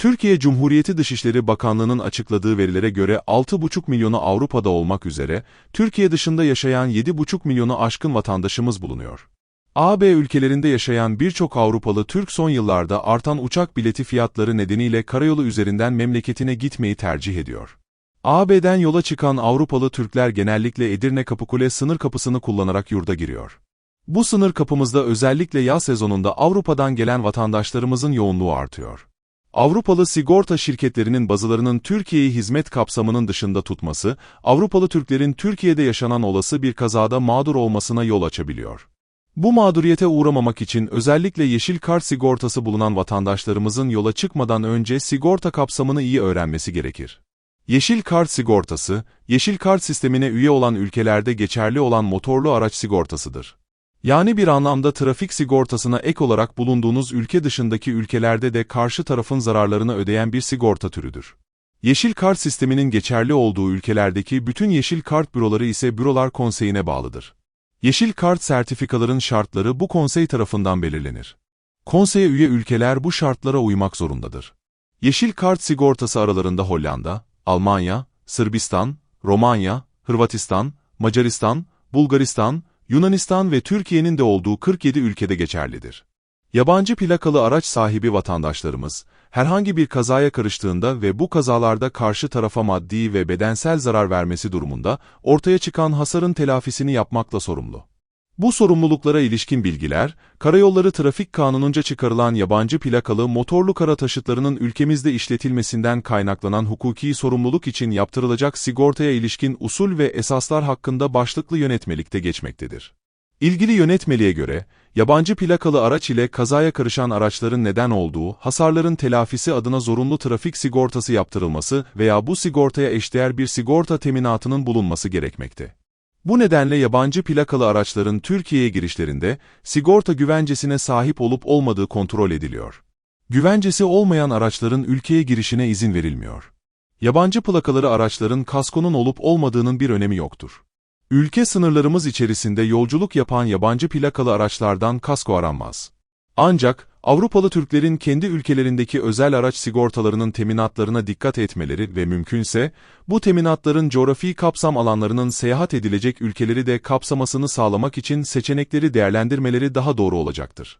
Türkiye Cumhuriyeti Dışişleri Bakanlığı'nın açıkladığı verilere göre 6,5 milyonu Avrupa'da olmak üzere, Türkiye dışında yaşayan 7,5 milyonu aşkın vatandaşımız bulunuyor. AB ülkelerinde yaşayan birçok Avrupalı Türk son yıllarda artan uçak bileti fiyatları nedeniyle karayolu üzerinden memleketine gitmeyi tercih ediyor. AB'den yola çıkan Avrupalı Türkler genellikle Edirne Kapıkule sınır kapısını kullanarak yurda giriyor. Bu sınır kapımızda özellikle yaz sezonunda Avrupa'dan gelen vatandaşlarımızın yoğunluğu artıyor. Avrupalı sigorta şirketlerinin bazılarının Türkiye'yi hizmet kapsamının dışında tutması, Avrupalı Türklerin Türkiye'de yaşanan olası bir kazada mağdur olmasına yol açabiliyor. Bu mağduriyete uğramamak için özellikle yeşil kart sigortası bulunan vatandaşlarımızın yola çıkmadan önce sigorta kapsamını iyi öğrenmesi gerekir. Yeşil kart sigortası, yeşil kart sistemine üye olan ülkelerde geçerli olan motorlu araç sigortasıdır. Yani bir anlamda trafik sigortasına ek olarak bulunduğunuz ülke dışındaki ülkelerde de karşı tarafın zararlarını ödeyen bir sigorta türüdür. Yeşil kart sisteminin geçerli olduğu ülkelerdeki bütün yeşil kart büroları ise Bürolar Konseyi'ne bağlıdır. Yeşil kart sertifikaların şartları bu konsey tarafından belirlenir. Konseye üye ülkeler bu şartlara uymak zorundadır. Yeşil kart sigortası aralarında Hollanda, Almanya, Sırbistan, Romanya, Hırvatistan, Macaristan, Bulgaristan, Yunanistan ve Türkiye'nin de olduğu 47 ülkede geçerlidir. Yabancı plakalı araç sahibi vatandaşlarımız, herhangi bir kazaya karıştığında ve bu kazalarda karşı tarafa maddi ve bedensel zarar vermesi durumunda, ortaya çıkan hasarın telafisini yapmakla sorumlu. Bu sorumluluklara ilişkin bilgiler, Karayolları Trafik Kanunu'nca çıkarılan yabancı plakalı motorlu kara taşıtlarının ülkemizde işletilmesinden kaynaklanan hukuki sorumluluk için yaptırılacak sigortaya ilişkin usul ve esaslar hakkında başlıklı yönetmelikte geçmektedir. İlgili yönetmeliğe göre, yabancı plakalı araç ile kazaya karışan araçların neden olduğu, hasarların telafisi adına zorunlu trafik sigortası yaptırılması veya bu sigortaya eşdeğer bir sigorta teminatının bulunması gerekmekte. Bu nedenle yabancı plakalı araçların Türkiye'ye girişlerinde sigorta güvencesine sahip olup olmadığı kontrol ediliyor. Güvencesi olmayan araçların ülkeye girişine izin verilmiyor. Yabancı plakaları araçların kaskonun olup olmadığının bir önemi yoktur. Ülke sınırlarımız içerisinde yolculuk yapan yabancı plakalı araçlardan kasko aranmaz. Ancak, Avrupalı Türklerin kendi ülkelerindeki özel araç sigortalarının teminatlarına dikkat etmeleri ve mümkünse, bu teminatların coğrafi kapsam alanlarının seyahat edilecek ülkeleri de kapsamasını sağlamak için seçenekleri değerlendirmeleri daha doğru olacaktır.